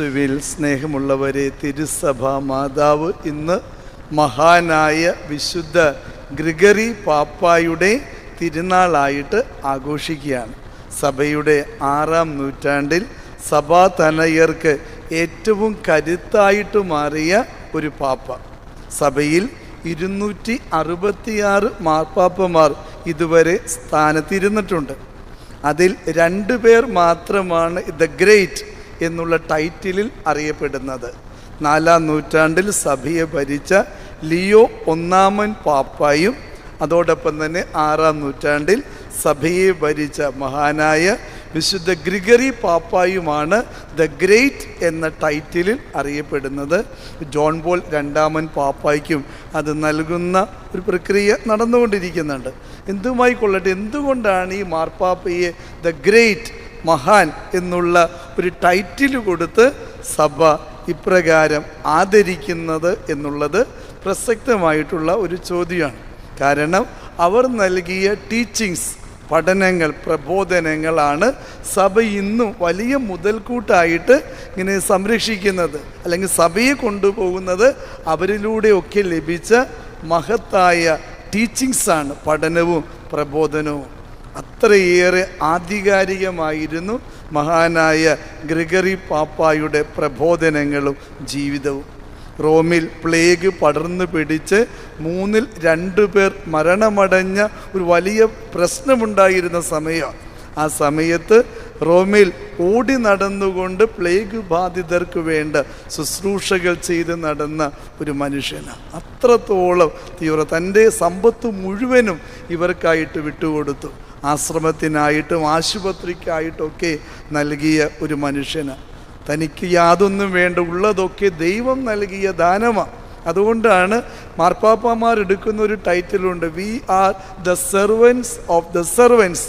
ക്രിസ്തുവിൽ സ്നേഹമുള്ളവരെ തിരുസഭ മാതാവ് ഇന്ന് മഹാനായ വിശുദ്ധ ഗ്രിഗറി പാപ്പായുടെ തിരുനാളായിട്ട് ആഘോഷിക്കുകയാണ്. സഭയുടെ ആറാം നൂറ്റാണ്ടിൽ സഭാ തനയർക്ക് ഏറ്റവും കരുത്തായിട്ട് മാറിയ ഒരു പാപ്പ. സഭയിൽ ഇരുന്നൂറ്റി അറുപത്തിയാറ് മാർപ്പാപ്പമാർ ഇതുവരെ സ്ഥാനത്തിരുന്നിട്ടുണ്ട്. അതിൽ രണ്ടു പേർ മാത്രമാണ് ദ ഗ്രേറ്റ് എന്നുള്ള ടൈറ്റിലിൽ അറിയപ്പെടുന്നത്. നാലാം നൂറ്റാണ്ടിൽ സഭയെ ഭരിച്ച ലിയോ ഒന്നാമൻ പാപ്പായും അതോടൊപ്പം തന്നെ ആറാം നൂറ്റാണ്ടിൽ സഭയെ ഭരിച്ച മഹാനായ വിശുദ്ധ ഗ്രിഗറി പാപ്പായുമാണ് ദ ഗ്രേറ്റ് എന്ന ടൈറ്റിലിൽ അറിയപ്പെടുന്നത്. ജോൺ പോൾ രണ്ടാമൻ പാപ്പായ്ക്കും അത് നൽകുന്ന ഒരു പ്രക്രിയ നടന്നുകൊണ്ടിരിക്കുന്നുണ്ട്. എന്തുമായി കൊള്ളട്ടെ എന്തുകൊണ്ടാണ് ഈ മാർപ്പാപ്പയെ ദ ഗ്രേറ്റ് മഹാൻ എന്നുള്ള ഒരു ടൈറ്റിൽ കൊടുത്ത് സഭ ഇപ്രകാരം ആദരിക്കുന്നത് എന്നുള്ളത് പ്രസക്തമായിട്ടുള്ള ഒരു ചോദ്യമാണ്. കാരണം അവർ നൽകിയ ടീച്ചിങ്സ് പഠനങ്ങൾ പ്രബോധനങ്ങളാണ് സഭ ഇന്നും വലിയ മുതൽക്കൂട്ടായിട്ട് ഇങ്ങനെ സംരക്ഷിക്കുന്നത്. അല്ലെങ്കിൽ സഭയെ കൊണ്ടുപോകുന്നത് അവരിലൂടെയൊക്കെ ലഭിച്ച മഹത്തായ ടീച്ചിങ്സാണ് പഠനവും പ്രബോധനവും. അത്രയേറെ ആധികാരികമായിരുന്നു മഹാനായ ഗ്രിഗറി പാപ്പായുടെ പ്രബോധനങ്ങളും ജീവിതവും. റോമിൽ പ്ലേഗ് പടർന്നു പിടിച്ച് മൂന്നിൽ രണ്ടു പേർ മരണമടഞ്ഞ ഒരു വലിയ പ്രശ്നമുണ്ടായിരുന്ന സമയം. ആ സമയത്ത് റോമിൽ ഓടി നടന്നുകൊണ്ട് പ്ലേഗ് ബാധിതർക്ക് വേണ്ട ശുശ്രൂഷകൾ ചെയ്ത് നടന്ന ഒരു മനുഷ്യനാണ് അത്രത്തോളം തീവ്ര തന്റെ സമ്പത്ത് മുഴുവനും ഇവർക്കായിട്ട് വിട്ടുകൊടുത്തു. ആശ്രമത്തിനായിട്ടും ആശുപത്രിക്കായിട്ടൊക്കെ നൽകിയ ഒരു മനുഷ്യന്. തനിക്ക് യാതൊന്നും വേണ്ട ഉള്ളതൊക്കെ ദൈവം നൽകിയ ദാനമാണ് അതുകൊണ്ടാണ് മാർപ്പാപ്പമാർ എടുക്കുന്ന ഒരു ടൈറ്റിലുണ്ട് we are the servants of the servants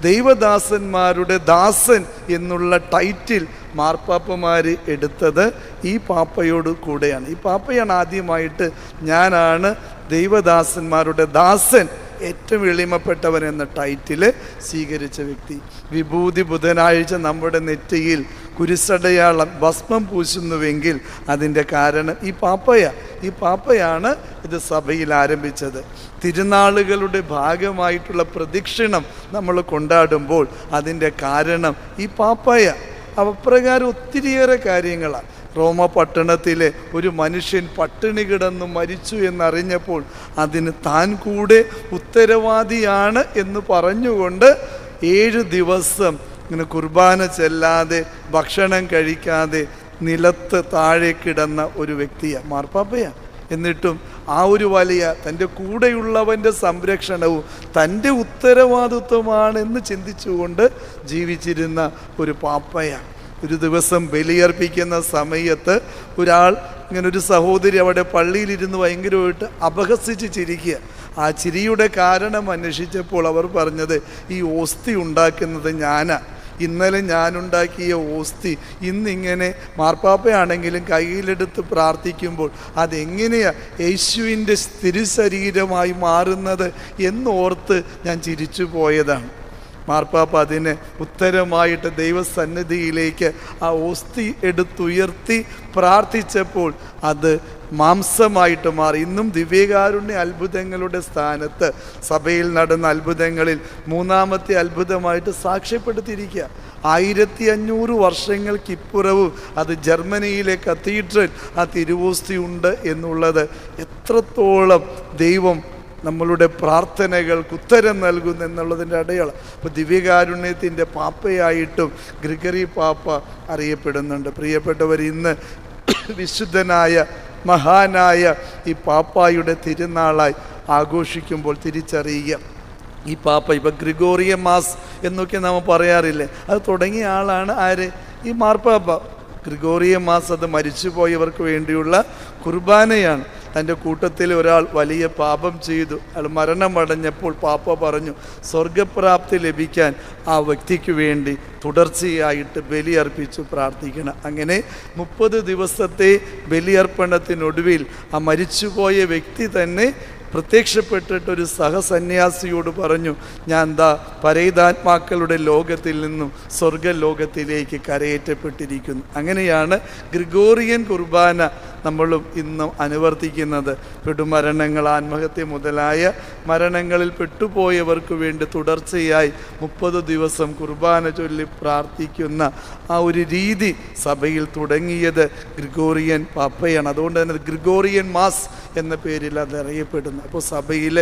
ദൈവദാസന്മാരുടെ ദാസൻ എന്നുള്ള ടൈറ്റിൽ മാർപ്പാപ്പമാർ എടുത്തത് ഈ പാപ്പയോട് കൂടെയാണ്. ഈ പാപ്പയാണ് ആദ്യമായിട്ട് ഞാനാണ് ദൈവദാസന്മാരുടെ ദാസൻ. ഏറ്റവും എളിമപ്പെട്ടവൻ എന്ന ടൈറ്റിൽ സ്വീകരിച്ച വ്യക്തി. വിഭൂതി ബുധനാഴ്ച നമ്മുടെ നെറ്റിയിൽ കുരിശടയാളം ഭസ്മം പൂശുന്നുവെങ്കിൽ അതിന്റെ കാരണം ഈ പാപ്പയ ഈ പാപ്പയാണ് ഇത് സഭയിൽ ആരംഭിച്ചത്. തിരുനാളുകളുടെ ഭാഗമായിട്ടുള്ള പ്രദക്ഷിണം നമ്മൾ കൊണ്ടാടുമ്പോൾ അതിന്റെ കാരണം ഈ പാപ്പയ അപ്രകാരം ഒത്തിരിയേറെ കാര്യങ്ങളാണ്. റോമ പട്ടണത്തിലെ ഒരു മനുഷ്യൻ പട്ടിണി കിടന്നു മരിച്ചു എന്നറിഞ്ഞപ്പോൾ അതിന് താൻ കൂടെ ഉത്തരവാദിയാണ് എന്ന് പറഞ്ഞുകൊണ്ട് ഏഴ് ദിവസം ഇങ്ങനെ കുർബാന ചെല്ലാതെ ഭക്ഷണം കഴിക്കാതെ നിലത്ത് താഴെ കിടന്ന ഒരു വ്യക്തിയാണ് മാർപ്പാപ്പയാണ്. എന്നിട്ടും ആ ഒരു വലിയ തന്റെ കൂടെയുള്ളവന്റെ സംരക്ഷണവും തന്റെ ഉത്തരവാദിത്വമാണെന്ന് ചിന്തിച്ചുകൊണ്ട് ജീവിച്ചിരുന്ന ഒരു പാപ്പയാണ്. ഒരു ദിവസം ബലിയർപ്പിക്കുന്ന സമയത്ത് ഒരാൾ ഇങ്ങനെ ഒരു സഹോദരി അവിടെ പള്ളിയിലിരുന്ന് ഭയങ്കരമായിട്ട് അപഹസിച്ച് ചിരിക്കുക ആ ചിരിയുടെ കാരണം അന്വേഷിച്ചപ്പോൾ അവർ പറഞ്ഞത് ഈ ഓസ്തി ഉണ്ടാക്കുന്നത് ഞാനാണ് ഇന്നലെ ഞാനുണ്ടാക്കിയ ഓസ്തി ഇന്നിങ്ങനെ മാർപ്പാപ്പയാണെങ്കിലും കയ്യിലെടുത്ത് പ്രാർത്ഥിക്കുമ്പോൾ അതെങ്ങനെയാണ് യേശുവിന്റെ സ്ഥിരശരീരമായി മാറുന്നത് എന്നോർത്ത് ഞാൻ ചിരിച്ചു പോയതാണ് മാർപ്പാപ്പ അതിന് ഉത്തരമായിട്ട് ദൈവസന്നിധിയിലേക്ക് ആ ഓസ്തി എടുത്തുയർത്തി പ്രാർത്ഥിച്ചപ്പോൾ അത് മാംസമായിട്ട് മാറി. ഇന്നും ദിവ്യകാരുണ്യ അത്ഭുതങ്ങളുടെ സ്ഥാനത്ത് സഭയിൽ നടന്ന അത്ഭുതങ്ങളിൽ മൂന്നാമത്തെ അത്ഭുതമായിട്ട് സാക്ഷ്യപ്പെടുത്തിയിരിക്കുക. ആയിരത്തി അഞ്ഞൂറ് വർഷങ്ങൾക്കിപ്പുറവും അത് ജർമ്മനിയിലെ കത്തീഡ്രൽ ആ തിരുവോസ്തി ഉണ്ട് എന്നുള്ളത് എത്രത്തോളം ദൈവം നമ്മളുടെ പ്രാർത്ഥനകൾക്ക് ഉത്തരം നൽകുന്നു എന്നുള്ളതിന്റെ അടയാളം. അപ്പോൾ ദിവ്യകാരുണ്യത്തിന്റെ പാപ്പയായിട്ടും ഗ്രിഗറി പാപ്പ അറിയപ്പെടുന്നുണ്ട്. പ്രിയപ്പെട്ടവർ ഇന്ന് വിശുദ്ധനായ മഹാനായ ഈ പാപ്പായുടെ തിരുനാളായി ആഘോഷിക്കുമ്പോൾ തിരിച്ചറിയുക. ഈ പാപ്പ ഇപ്പം ഗ്രിഗോറിയ മാസ് എന്നൊക്കെ നമ്മൾ പറയാറില്ലേ? അത് തുടങ്ങിയ ആളാണ് ആര്? ഈ മാർപ്പാപ്പ. ഗ്രിഗോറിയ മാസ് അത് മരിച്ചുപോയവർക്ക് വേണ്ടിയുള്ള കുർബാനയാണ്. തന്റെ കൂട്ടത്തിൽ ഒരാൾ വലിയ പാപം ചെയ്തു. അയാൾ മരണമടഞ്ഞപ്പോൾ പാപ്പ പറഞ്ഞു സ്വർഗപ്രാപ്തി ലഭിക്കാൻ ആ വ്യക്തിക്ക് വേണ്ടി തുടർച്ചയായിട്ട് ബലിയർപ്പിച്ച് പ്രാർത്ഥിക്കണം. അങ്ങനെ മുപ്പത് ദിവസത്തെ ബലിയർപ്പണത്തിനൊടുവിൽ ആ മരിച്ചുപോയ വ്യക്തി തന്നെ പ്രത്യക്ഷപ്പെട്ടിട്ട് ഒരു സഹസന്യാസിയോട് പറഞ്ഞു ഞാൻ എന്താ പരേതാത്മാക്കളുടെ ലോകത്തിൽ നിന്നും സ്വർഗലോകത്തിലേക്ക് കരയേറ്റപ്പെട്ടിരിക്കുന്നു. അങ്ങനെയാണ് ഗ്രിഗോറിയൻ കുർബാന നമ്മളും ഇന്നും അനുവർത്തിക്കുന്നത് പെടുമരണങ്ങൾ ആത്മഹത്യ മുതലായ മരണങ്ങളിൽ പെട്ടുപോയവർക്ക് വേണ്ടി തുടർച്ചയായി മുപ്പത് ദിവസം കുർബാന ചൊല്ലി പ്രാർത്ഥിക്കുന്ന ആ ഒരു രീതി സഭയിൽ തുടങ്ങിയത് ഗ്രിഗോറിയൻ പാപ്പയാണ്. അതുകൊണ്ട് തന്നെ ഗ്രിഗോറിയൻ മാസ് എന്ന പേരിൽ അത് അറിയപ്പെടുന്നു അപ്പോൾ സഭയിൽ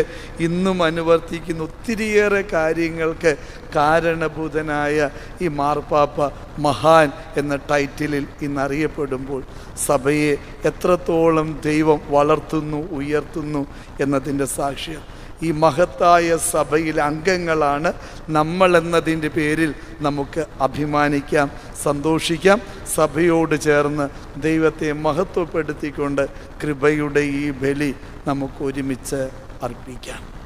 ഇന്നും അനുവർത്തിക്കുന്ന ഒത്തിരിയേറെ കാര്യങ്ങൾക്ക് കാരണഭൂതനായ ഈ മാർപ്പാപ്പ മഹാൻ എന്ന ടൈറ്റിലിൽ ഇന്ന് അറിയപ്പെടുമ്പോൾ സഭയെ എത്രത്തോളം ദൈവം വളർത്തുന്നു ഉയർത്തുന്നു എന്നതിന്റെ സാക്ഷ്യം. ഈ മഹത്തായ സഭയിലെ അംഗങ്ങളാണ് നമ്മൾ എന്നതിന്റെ പേരിൽ നമുക്ക് അഭിമാനിക്കാം സന്തോഷിക്കാം. സഭയോട് ചേർന്ന് ദൈവത്തെ മഹത്വപ്പെടുത്തിക്കൊണ്ട് കൃപയുടെ ഈ ബലി നമുക്ക് ഒരുമിച്ച് അർപ്പിക്കാം.